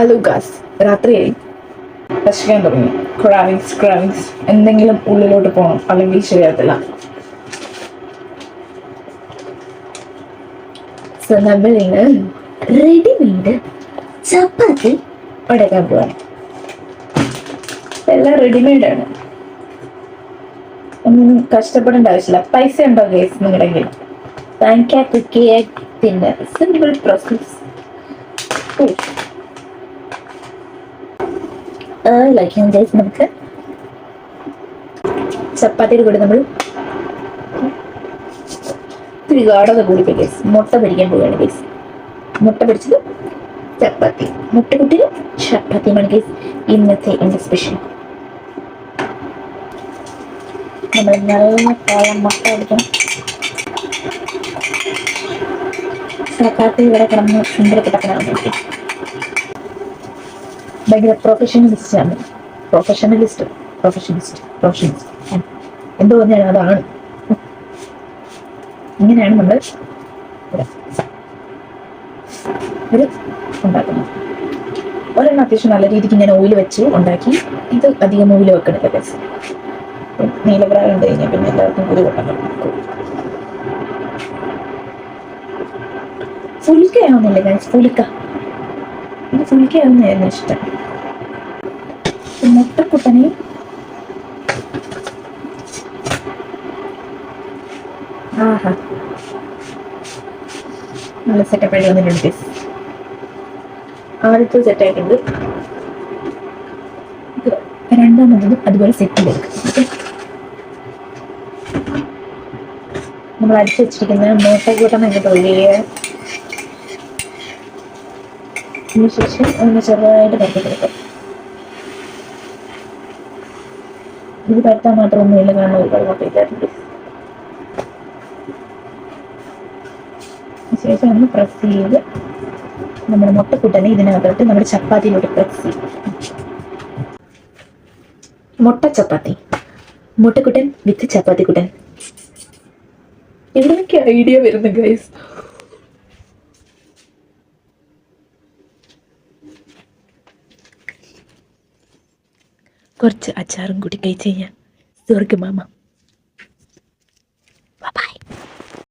അലുഗാസ് രാത്രിയായി. ഭക്ഷിക്കാൻ തുടങ്ങി. ക്രാവിങ്സ് ക്രാവിങ്സ് എന്തെങ്കിലും ഉള്ളിലോട്ട് പോകണം അല്ലെങ്കിൽ ശരിയാകത്തില്ല. സോ നമ്മളിന്ന് റെഡിമെയ്ഡ് ചപ്പാത്തി ഉണ്ടാക്കാൻ പോവാണ്. എല്ലാം റെഡിമെയ്ഡ് ആണ്. ഒന്നും കഷ്ടപ്പെടേണ്ട ആവശ്യമില്ല. പൈസ ഉണ്ടോ കേസ് നിങ്ങളുടെ കയ്യിൽ പാൻകാക്ക് കേക്കിന്റെ സിമ്പിൾ പ്രോസസ് ലൈക്കും ഗേസ് നമുക്ക്. ചപ്പാത്തിയുടെ കൂടെ നമ്മൾ ഇത്തിരി ഗാഠത കൂടി ഗേസ് മുട്ട പിടിക്കാൻ പോവുകയാണ് ഗൈസ് മുട്ട പിടിച്ചത് ചപ്പാത്തി. മുട്ട കുട്ടിയും ചപ്പാത്തിയുമാണ് ഗൈസ് ഇന്നത്തെ എന്റെ സ്പെഷ്യൽ നമ്മൾ നല്ല പായം മുട്ട അടിക്കണം ചപ്പാത്തി ഇവിടെ കിടന്ന് സുന്ദരപ്പെട്ടതാണ് ഭയങ്കര പ്രൊഫഷണലിസ്റ്റ് ആണ്. പ്രൊഫഷണലിസ്റ്റ് പ്രൊഫഷണലിസ്റ്റ് പ്രൊഫഷണലിസ്റ്റ് എന്ത് പറഞ്ഞാലും അതാണ്. ഇങ്ങനെയാണ് നമ്മൾ ഉണ്ടാക്കുന്നത്. ഒരെണ്ണം അത്യാവശ്യം നല്ല രീതിക്ക് ഞാൻ ഓയിൽ വെച്ച് ഉണ്ടാക്കി ഇത് അധികം ഓയിൽ വെക്കണില്ല ബസ് നീലപ്രായം ഉണ്ട് കഴിഞ്ഞാൽ പിന്നെ എല്ലാവർക്കും ഒരു കൊണ്ടം ഫുൽക്കയാവുന്നില്ല ഞാൻ ഫുൽക്ക ഇത് ഫുൽക്കയാവുന്നതായിരുന്നു ഇഷ്ടം. മുട്ടക്കുട്ടനെയും ആഹാ. നല്ല സെറ്റപ്പ് ആയി വന്നിട്ടുണ്ട് ഗൈസ് ആദ്യത്തെ സെറ്റ് ആയിട്ടുണ്ട്. ഇത് രണ്ടാമത്തതും അതുപോലെ സെറ്റ് ചെയ്തെടുക്കും നമ്മൾ അടിച്ചു വെച്ചിരിക്കുന്ന മുട്ടക്കൂട്ടം എന്നിട്ട് ഒഴിയുക അതിനുശേഷം ഒന്ന് ചെറുതായിട്ട് പരത്തി കൊടുക്കും പറ്റാൻ മാത്രം ഒന്നുമില്ല കാരണം ഒരുപാട് മുട്ടയില്ലാറുണ്ട് ശേഷം ഒന്ന് പ്രസ് ചെയ്ത് നമ്മുടെ മുട്ടക്കൂട്ടനെ ഇതിനകത്തോട്ട് നമ്മുടെ ചപ്പാത്തിയിലോട്ട് പ്രസ് ചെയ്യും. മുട്ട ചപ്പാത്തി. മുട്ടക്കുട്ടൻ വിത്ത് ചപ്പാത്തി കുട്ടൻ. എവിടെയൊക്കെ ഐഡിയ വരുന്നു ഗൈസ് കുറച്ച് അച്ചാറും കൂടി കഴിച്ച് കഴിഞ്ഞാൽ സ്വർഗമാമ